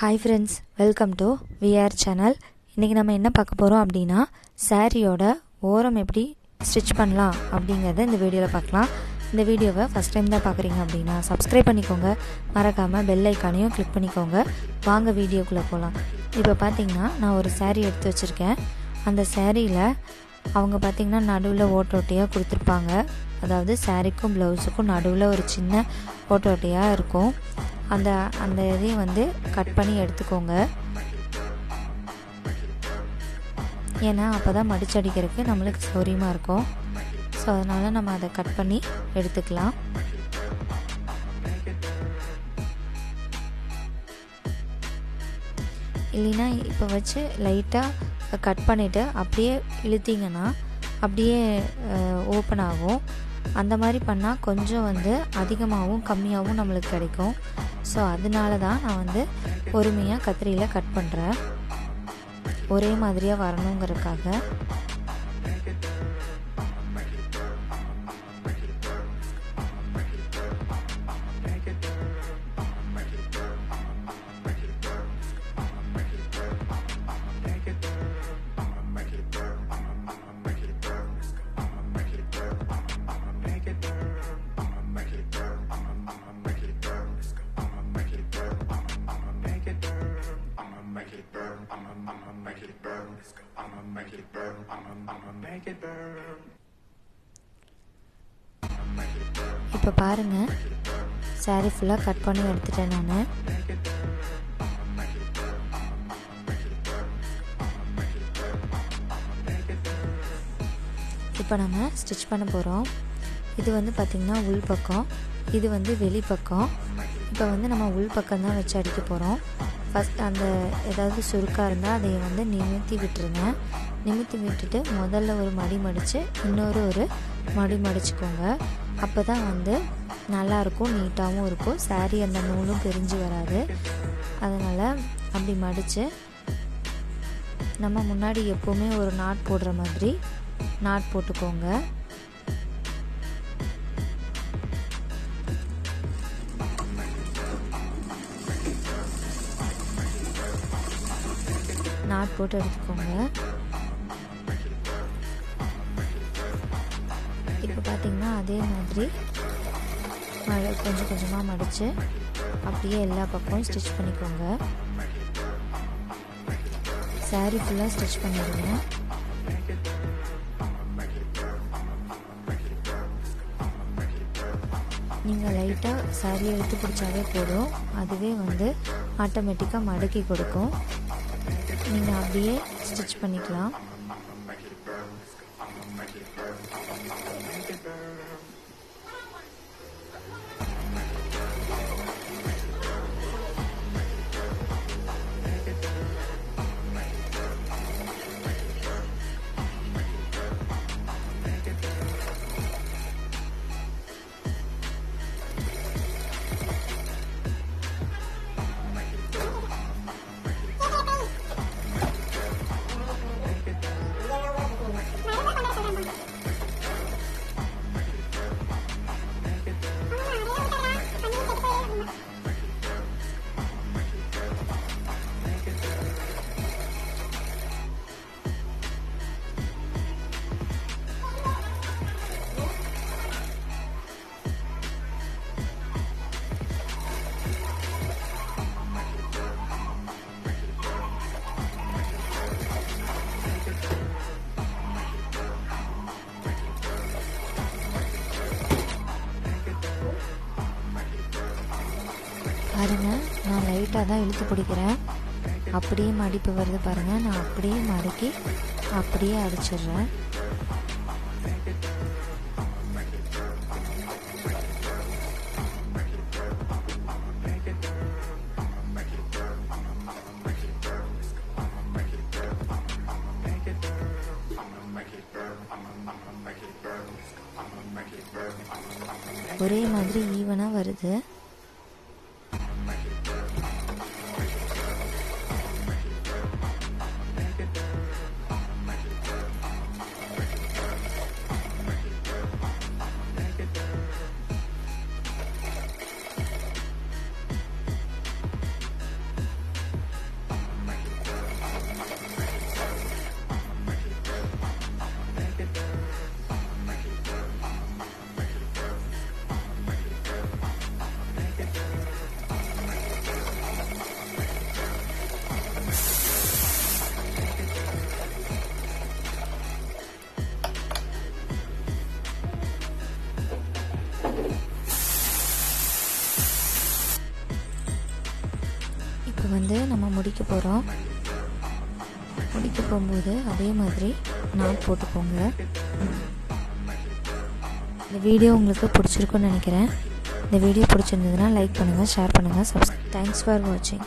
Hi friends welcome to VR channel இன்றைக்கி நம்ம என்ன பார்க்க போகிறோம் அப்படின்னா சாரியோட ஓரம் எப்படி ஸ்டிச் பண்ணலாம் அப்படிங்கிறத இந்த வீடியோவில் பார்க்கலாம். இந்த வீடியோவை ஃபஸ்ட் டைம் தான் பார்க்குறீங்க அப்படின்னா சப்ஸ்கிரைப் பண்ணிக்கோங்க. மறக்காமல் பெல் ஐக்கானையும் கிளிக் பண்ணிக்கோங்க. வாங்க வீடியோக்குள்ளே போகலாம் இப்போ பார்த்தீங்கன்னா நான் ஒரு சேரீ எடுத்து வச்சுருக்கேன். அந்த சேரீயில் அவங்க பார்த்திங்கன்னா நடுவில் ஓட்ட ஓட்டையாக கொடுத்துருப்பாங்க. அதாவது சாரீக்கும் ப்ளவுஸுக்கும் நடுவில் ஒரு சின்ன ஓட்ட ஓட்டையாக இருக்கும். அந்த அந்த இதையும் வந்து கட் பண்ணி எடுத்துக்கோங்க. ஏன்னா அப்போ தான் மடிச்சடிக்கிறதுக்கு நம்மளுக்கு சௌரியமாக இருக்கும். ஸோ அதனால் நம்ம அதை கட் பண்ணி எடுத்துக்கலாம். இல்லைன்னா இப்போ வச்சு லைட்டாக கட் பண்ணிவிட்டு அப்படியே இழுத்தீங்கன்னா அப்படியே ஓப்பன் ஆகும். அந்த மாதிரி பண்ணால் கொஞ்சம் வந்து அதிகமாகவும் கம்மியாகவும் நம்மளுக்கு கிடைக்கும். ஸோ அதனால தான் நான் வந்து பொறுமையாக கத்திரியில் கட் பண்ணுறேன் ஒரே மாதிரியாக வரணுங்கிறதுக்காக. இப்போ பாருங்கள் சாரீ ஃபுல்லாக கட் பண்ணி எடுத்துட்டேன் நான். இப்போ நம்ம ஸ்டிச் பண்ண போகிறோம் இது வந்து பார்த்திங்கன்னா உள் பக்கம். இது வந்து வெளி பக்கம். இப்போ வந்து நம்ம உள் பக்கம் தான் வச்சு அடிக்க போகிறோம் ஃபஸ்ட் அந்த ஏதாவது சுருக்காக இருந்தால் அதை வந்து நிமித்தி விட்டுருங்க. நிமித்தி விட்டுட்டு முதல்ல ஒரு மடி மடித்து இன்னொரு ஒரு மடி மடிச்சுக்கோங்க. அப்போ தான் வந்து நல்லாயிருக்கும் நீட்டாகவும் இருக்கும். saree அந்த நூலும் பிரிஞ்சு வராது. அதனால் அப்படி மடித்து நம்ம முன்னாடி எப்போவுமே ஒரு நாட் போடுற மாதிரி நாட் போட்டுக்கோங்க. நாட் போட்டு எடுத்துக்கோங்க. பார்த்திங்கன்னா அதே மாதிரி மழை கொஞ்சம் கொஞ்சமாக மடித்து அப்படியே எல்லா பக்கமும் ஸ்டிச் பண்ணிக்கோங்க. saree ஃபுல்லாக ஸ்டிச் பண்ணிடுங்க. நீங்கள் லைட்டாக சாரியை எடுத்து பிடிச்சாவே போதும். அதுவே வந்து ஆட்டோமேட்டிக்காக மடக்கி கொடுக்கும். நீங்கள் அப்படியே ஸ்டிச் பண்ணிக்கலாம். பாருங்கள் நான் லைட்டாக தான் இழுத்து பிடிக்கிறேன். அப்படியே மடிப்பு வருது பாருங்கள் நான் அப்படியே மடக்கி அப்படியே அடிச்சிடுறேன். ஒரே மாதிரி ஈவனாக வருது. வந்து நம்ம முடிக்க போகிறோம் முடிக்க போகும்போது அதே மாதிரி நாட் போட்டுக்கோங்க. இந்த வீடியோ உங்களுக்கு பிடிச்சிருக்குன்னு நினைக்கிறேன். இந்த வீடியோ பிடிச்சிருந்ததுன்னா லைக் பண்ணுங்கள் ஷேர் பண்ணுங்கள் சப்ஸ் தேங்க்ஸ் ஃபார் வாட்சிங்